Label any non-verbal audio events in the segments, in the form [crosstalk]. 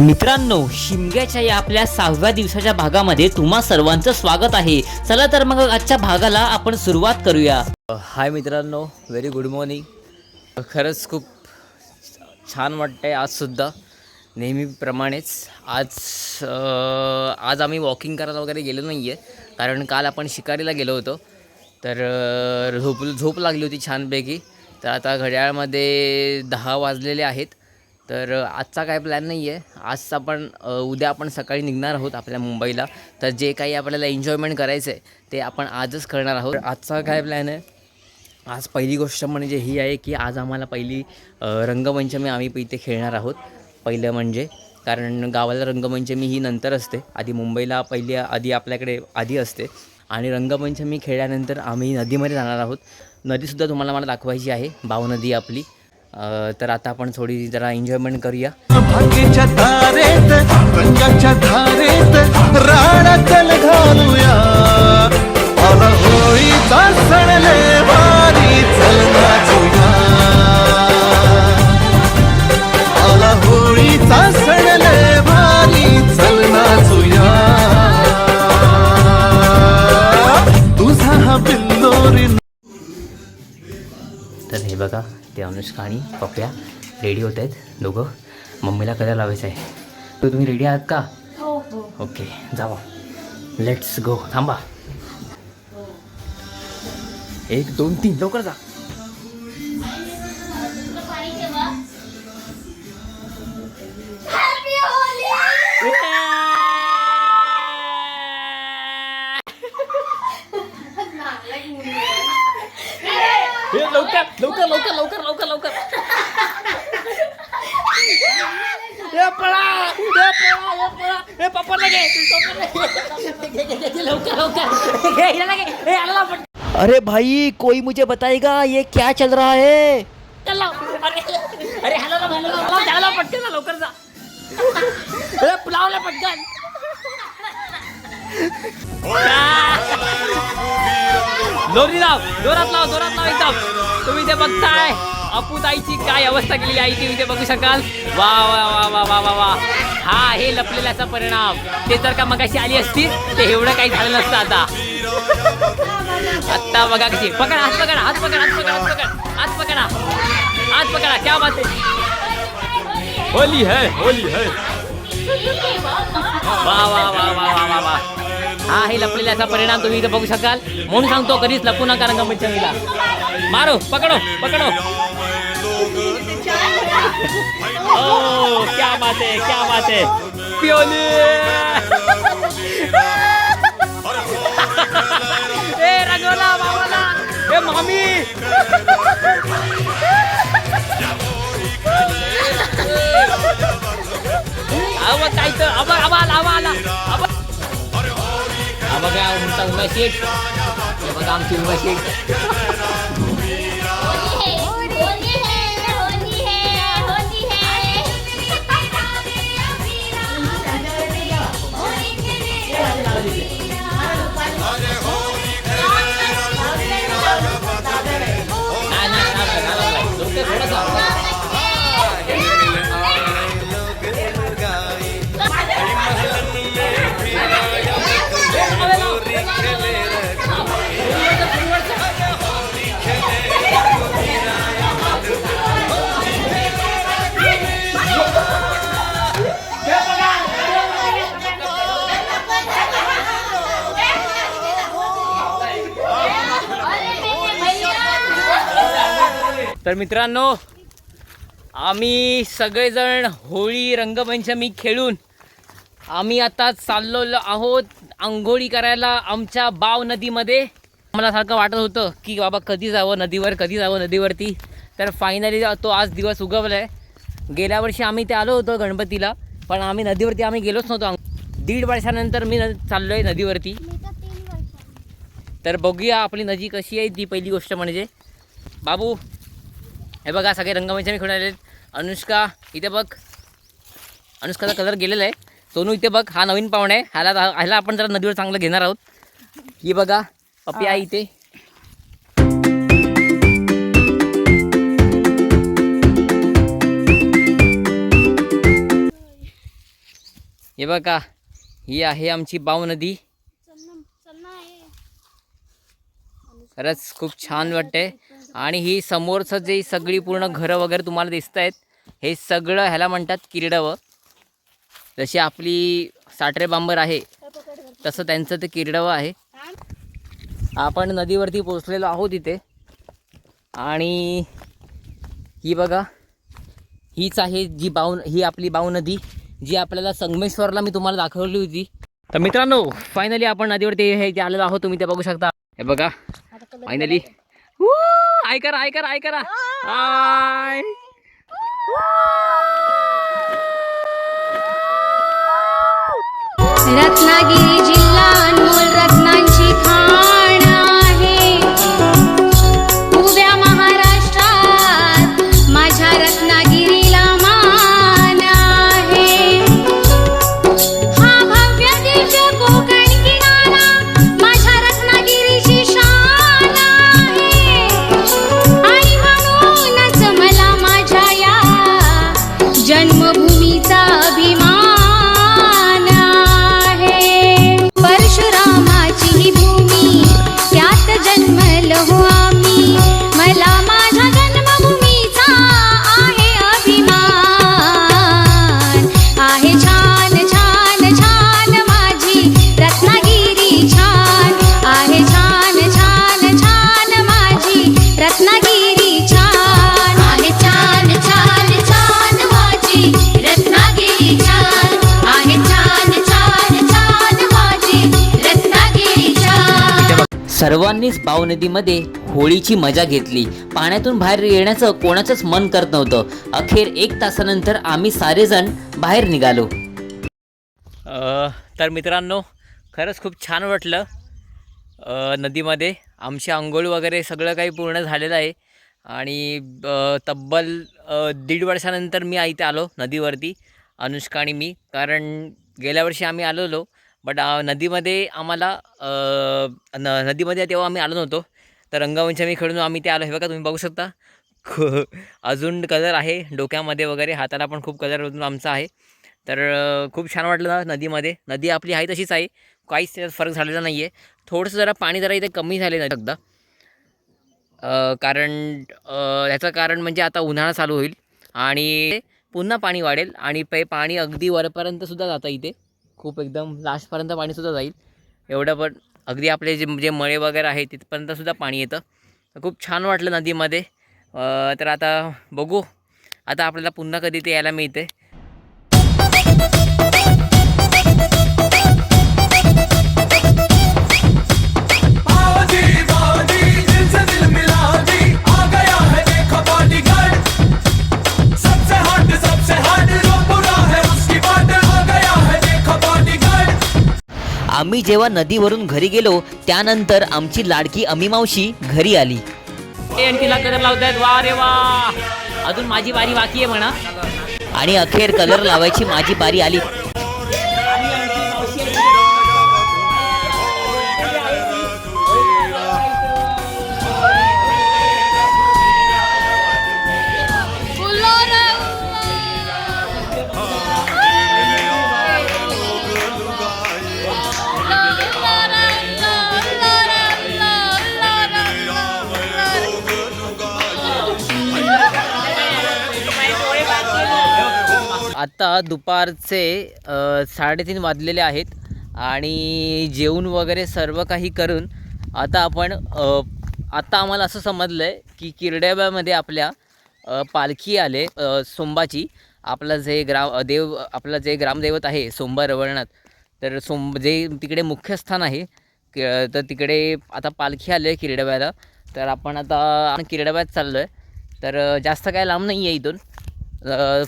मित्रांनो शिमग्याच्या या आपल्या सहाव्या दिवसाच्या भागामध्ये तुम्हा सर्वांचं स्वागत आहे. चला तर मग आजच्या भागाला आपण सुरुवात करूया. हाय मित्रांनो व्हेरी गुड मॉर्निंग खरंच खूप छान वाटतंय आजसुद्धा नेहमीप्रमाणेच. आज आज आम्ही वॉकिंग करायला वगैरे गेलो नाही आहे कारण काल आपण शिकारीला गेलो होतो. तर झोप झोप लागली होती छानपैकी. तर आता घड्याळमध्ये दहा वाजलेले आहेत. तर आजचा काय प्लॅन नाही आहे आजचा आपण उद्या आपण सकाळी निघणार आहोत आपल्या मुंबईला. तर जे काही आपल्याला एन्जॉयमेंट करायचं आहे ते आपण आजच करणार आहोत. आजचा काय प्लॅन आहे? आज पहिली गोष्ट म्हणजे ही आहे की आज आम्हाला पहिली अ, रंगपंचमी आम्ही इथे खेळणार आहोत. पहिलं म्हणजे. कारण गावाला रंगपंचमी ही नंतर असते. आधी मुंबईला पहिली आधी आपल्याकडे आधी असते. आणि रंगपंचमी खेळल्यानंतर आम्ही नदीमध्ये जाणार आहोत. नदीसुद्धा तुम्हाला मला दाखवायची आहे. भाव नदी आपली. तर आता आपण थोडी जरा एन्जॉयमेंट करूया. अनुष्का आणि पप्या रेडी होत आहेत दोघं मम्मीला कलर लावायचं आहे. तर तुम्ही रेडी आहात का? हो हो. Okay Java. लेट्स गो थांबा. एक दोन तीन. लवकर जा. हे लवकर लवकर लवकर लवकर लवकर. पळा. पळा पप्पाला घे लवकर लवकर. अरे भाई कोई मुझे बताएगा ये क्या चल रहा है? चलो. अरे अरे हॅलो ना हॅलो ना झाला पटकन ना लवकर जा. अरे पुलावला पटकन. लोरी लाव जोरात लाव एकदम. तुम्ही ते बघताय अपुताईची काय अवस्था केलेली आहे ती इथे बघू शकाल वा वा वा वा वा वा वा हा हे लपलेल्याचा परिणाम ते जर का मगाशी आली असती ते एवढं काही झालं नसतं आता आत्ता बघा कशी पकडा हात पकडा हात पकडा हात पकडा हात पकडा हात पकडा हात पकडा क्या बात है होली है होली है वा वा वा वा वा वा वा हा हे लपलेल्याचा परिणाम तुम्ही इथं बघू शकाल म्हणून सांगतो कधीच लपू नका रंगपंचमीला मारो पकडो पकडो ओ क्या बात है क्या बात है पिओली ए रंगोला बाबाला ए मामी अव काय तर अब आला अब आला उमा बघा आमची उमा शेट तर मित्रांनो आम्ही सगळेजण होळी रंगपंचमी खेळून आम्ही आता चाललो आहोत आंघोळी करायला आमच्या बाव नदीमध्ये. मला सारखं वाटत होतं की बाबा कधी जावं नदीवर कधी जावं नदीवरती. तर फायनली तो आज दिवस उगवला आहे गेल्या वर्षी आम्ही ते आलो होतो गणपतीला पण आम्ही नदीवरती आम्ही गेलोच नव्हतो दीड वर्षानंतर मी न चाललो आहे नदीवरती तर बघूया आपली नदी कशी आहे ती पहिली गोष्ट म्हणजे. बाबू हे बघा सगळे रंगमंचमी खेळून आलेत अनुष्का इथे बघ. अनुष्काचा कलर गेलेला आहे. सोनू इथे बघ हा नवीन पाहुणा आहे. ह्याला ह्याला आपण जरा नदीवर चांगलं घेणार आहोत. ही बघा पपी आहे इथे. हे बघा ही आहे आमची बाव नदी. खरंच खूप छान वाटते आणि ही समोरचं जे सगळी पूर्ण घरं वगैरे तुम्हाला दिसत आहेत हे सगळं ह्याला म्हणतात किरडवं. जशी आपली साठरे बांबर आहे तसं त्यांचं ते किरडवं आहे. आपण नदीवरती पोचलेलो आहोत इथे. आणि ही बघा हीच आहे जी बाऊ ही आपली बाऊ नदी जी आपल्याला संगमेश्वरला मी तुम्हाला दाखवली होती. तर मित्रांनो फायनली आपण नदीवरती हे जे आलेलो आहोत तुम्ही ते बघू शकता. हे बघा फायनली ऐकरा ऐकरा ऐकरा आय करा आय रत्नागिरी सर्वांनीच पाव नदीमध्ये होळीची मजा घेतली. पाण्यातून बाहेर येण्याचं कोणाचंच मन करत नव्हतं. अखेर एक तासानंतर आम्ही सारेजण बाहेर निघालो. तर मित्रांनो खरंच खूप छान वाटलं. नदीमध्ये आमची आंघोळ वगैरे सगळं काही पूर्ण झालेलं आहे. आणि तब्बल दीड वर्षानंतर मी इथे आलो नदीवरती. अनुष्का आणि मी कारण गेल्या वर्षी आम्ही आलेलो. बट नदीमध्ये आम्हाला न नदीमध्ये तेव्हा आम्ही आलो नव्हतो. तर रंगपंचमी खेळून आम्ही ते आलो. हे बघा तुम्ही बघू शकता. [laughs] अजून कलर आहे. डोक्यामध्ये वगैरे हाताला पण खूप कलर आमचा आहे. तर खूप छान वाटलं नदीमध्ये. नदी आपली आहे तशीच आहे. काहीच त्याच्यात फरक झालेला नाही आहे थोडंसं जरा पाणी जरा इथे कमी झाले नाही एकदा. कारण याचं कारण म्हणजे आता उन्हाळा चालू होईल आणि पुन्हा पाणी वाढेल आणि पे पाणी अगदी वरपर्यंतसुद्धा जातं इथे. खूप एकदम लास्टपर्यंत पाणीसुद्धा जाईल. एवढं पण अगदी आपले जे जे मळे वगैरे आहे तिथपर्यंतसुद्धा पाणी येतं. तर खूप छान वाटलं नदीमध्ये. तर आता बघू. आता आपल्याला पुन्हा कधी ते यायला मिळते बावजी बावजी आम्ही जेव्हा नदीवरून घरी गेलो त्यानंतर आमची लाडकी अमी मावशी घरी आली. कलर लावतायत वा रे वा. अजून माझी बारी बाकी आहे म्हणा. आणि अखेर कलर लावायची माझी बारी आली. आता दुपारचे साडेतीन वाजलेले आहेत आणि जेवण वगैरे सर्व काही करून आता आपण आत्ता आता आम्हाला असं समजलं आहे की किरड्यामध्ये आपल्या पालखी आले सोंबाची आपला जे ग्राम देव आपला जे ग्रामदैवत आहे सोंबा रवळनाथ तर सोंब जे तिकडे मुख्य स्थान आहे क- तर तिकडे आता पालखी आली आहे किरड्याव्याला तर आपण आता किरड्याव्यात चाललो आहे तर जास्त काय लांब नाही आहे इथून.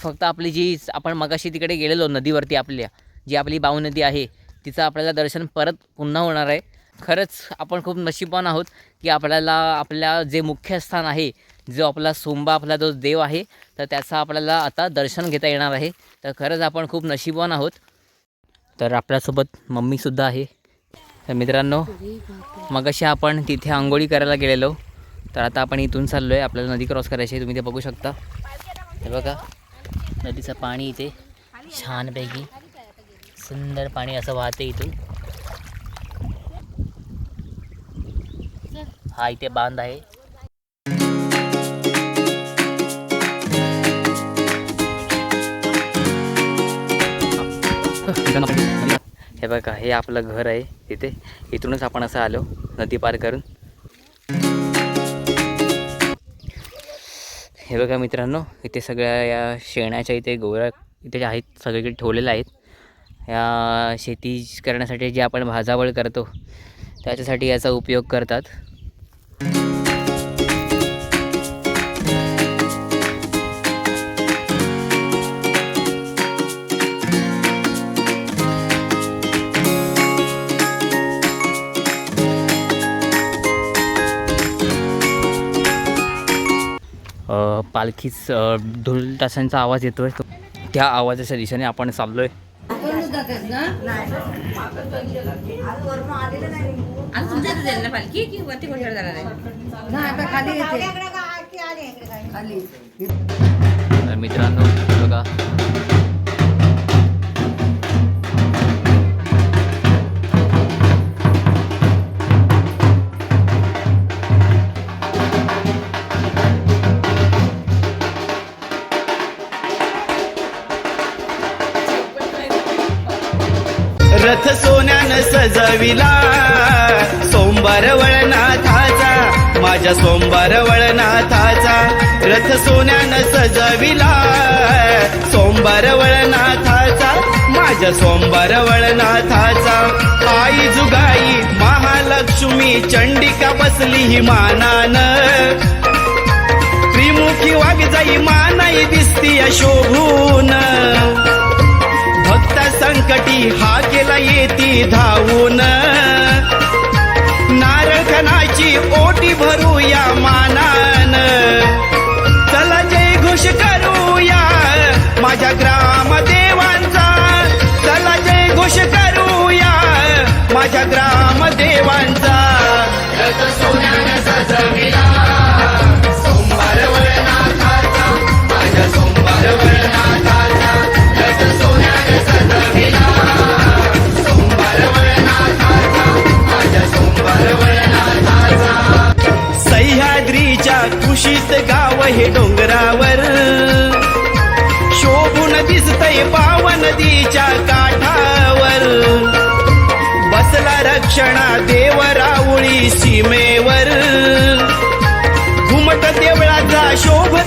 फक्त आपली जी आपण मगाशी तिकडे गेलेलो नदीवरती आपल्या जी आपली बाऊ नदी आहे तिचं आपल्याला दर्शन परत पुन्हा होणार आहे. खरंच आपण खूप नशीबवान आहोत की आपल्याला आपल्या जे मुख्य स्थान आहे जो आपला सोंबा आपला जो देव आहे तर त्याचा आपल्याला आता दर्शन घेता येणार आहे. तर खरंच आपण खूप नशीबवान आहोत. तर आपल्यासोबत मम्मीसुद्धा आहे. तर मित्रांनो मगाशी आपण तिथे आंघोळी करायला गेलेलो. तर आता आपण इथून चाललो आहे आपल्याला नदी क्रॉस करायची आहे. तुम्ही ते बघू शकता. हे बघा नदीचं पाणी इथे छानपैकी सुंदर पाणी असं वाहते इथून. हा इथे बांध आहे. हे बघा हे आपलं घर आहे तिथे इथूनच आपण असं आलो नदी पार करून. हे बघा मित्रांनो इथे सगळ्या या शेणाच्या इथे गोवऱ्या इथे जे आहेत सगळीकडे ठेवलेल्या आहेत. या शेती करण्यासाठी जे आपण भाजावळ करतो त्याच्यासाठी याचा उपयोग करतात. पालखीच ढोल ताशांचा आवाज येतोय. त्या आवाजाच्या दिशेने आपण चाललोय. आहे मित्रांनो बघा. रथ सोन्यानं सजविला. सोमवार वळनाथाचा माझ्या सोमवार वळनाथाचा रथ सोन्यानं सजविला. सोमवार वळनाथाचा माझ्या सोमवार वळनाथाचा. आई जुगाई महालक्ष्मी चंडिका बसली ही मानान. त्रिमुखी वाघ जाई मानाई दिसती शोभून कटी संकटी हा केला येती धावून. नारखनाची ओटी भरूया माना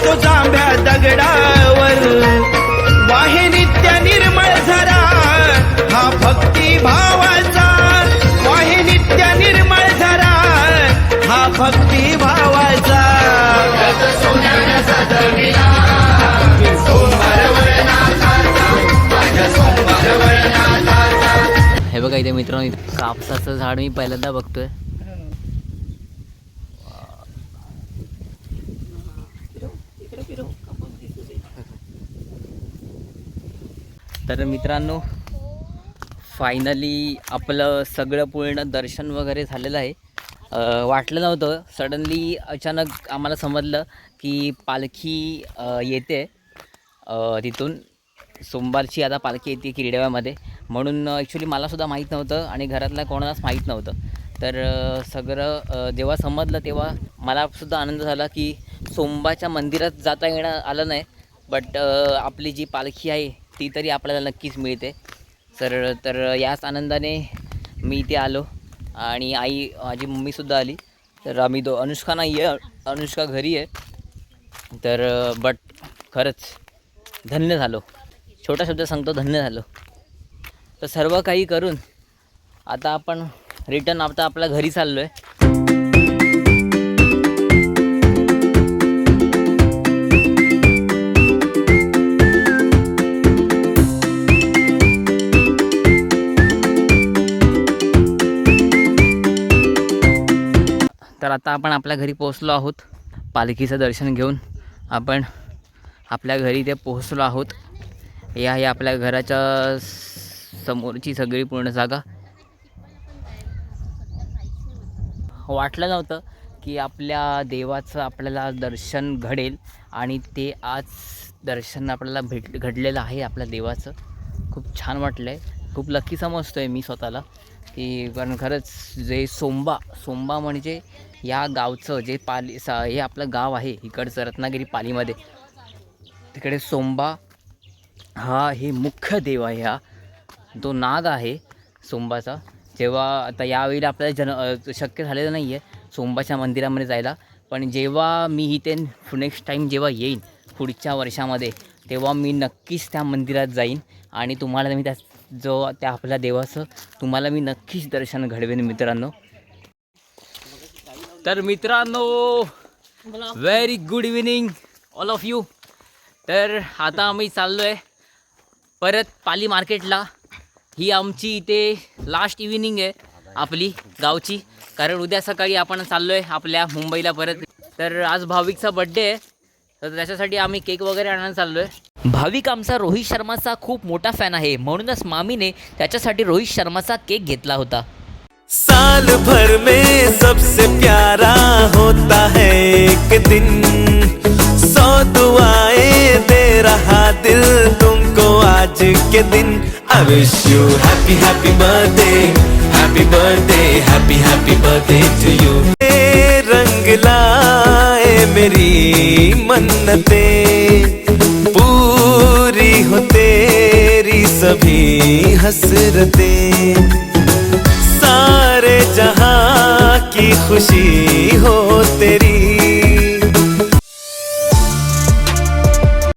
तो जांभ्या दगडावर. वाहे नित्य निर्मळ झरा हा भक्ती भावाचा वाहे नित्य निर्मळ झरा हा भक्ती भावाचा हे बघा इथे मित्रांनो कापसाचं झाड मी पहिल्यांदा बघतोय. तर मित्रांनो फायनली आपलं सगळं पूर्ण दर्शन वगैरे झालेलं आहे. वाटलं नव्हतं. सडनली अचानक आम्हाला समजलं की पालखी येते. तिथून सोमवारची आता पालखी येते किरडेव्यामध्ये. म्हणून ॲक्च्युली मलासुद्धा माहीत नव्हतं आणि घरातल्या कोणालाच माहीत नव्हतं. तर सगळं जेव्हा समजलं तेव्हा मलासुद्धा आनंद झाला की सोमबाच्या मंदिरात जाता येणं आलं नाही. बट आपली जी पालखी आहे ती तरी आपल्याला नक्कीच मिळते. तर तर याच आनंदाने मी इथे आलो आणि आई माझी मम्मीसुद्धा आली. तर आम्ही दो अनुष्का नाही आहे अनुष्का घरी आहे. तर बट खरंच धन्य झालो. छोटा शब्द सांगतो धन्य झालो. तर सर्व काही करून आता आपण रिटर्न आता आपल्या घरी चाललो आहे तर आता आपण आपल्या घरी पोहोचलो आहोत. पालखीचं दर्शन घेऊन आपण आपल्या घरी ते पोहोचलो आहोत. या आहे आपल्या घराच्या समोरची सगळी पूर्ण जागा. वाटलं नव्हतं की आपल्या देवाचं आपल्याला दर्शन घडेल आणि ते आज दर्शन आपल्याला भेट घडलेलं आहे आपल्या देवाचं. खूप छान वाटलं आहे खूप लकी समजतो आहे मी स्वतःला. की कारण खरंच जे सोंबा सोंबा म्हणजे या गावचं जे पाली सा हे आपलं गाव आहे इकडचं रत्नागिरी पालीमध्ये. तिकडे सोंबा हा हे मुख्य देव आहे हा. तो नाग आहे सोंबाचा. जेव्हा आता यावेळी आपल्याला जन शक्य झालेलं नाही आहे सोंबाच्या मंदिरामध्ये जायला. पण जेव्हा मी इथे नेक्स्ट टाईम जेव्हा येईन पुढच्या वर्षामध्ये तेव्हा मी नक्कीच त्या मंदिरात जाईन आणि तुम्हाला मी त्या जो त्या आपल्या देवाचं तुम्हाला मी नक्कीच दर्शन घडवेन मित्रांनो. तर मित्रांनो very good evening all of you तर आता आम्ही चाललो आहे परत पाली मार्केटला. ही आमची इथे लास्ट इव्हिनिंग आहे आपली गावची. कारण उद्या सकाळी आपण चाललो आहे आपल्या मुंबईला परत. तर आज भाविकचा बड्डे आहे. तर त्याच्यासाठी आम्ही केक वगैरे आणायला चाललो आहे भाविक आमचा रोहित शर्माचा खूप मोठा फॅन आहे. म्हणूनच मामीने त्याच्यासाठी रोहित शर्माचा केक घेतला होता. साल भर में सबसे प्यारा होता है एक दिन। सौ दुआएँ दे रहा दिल तुमको आज के दिन। I wish you happy happy birthday happy birthday happy happy birthday to you रंग लाए मेरी मन्नते। सभी हसरते। सारे जहां की खुशी हो तेरी।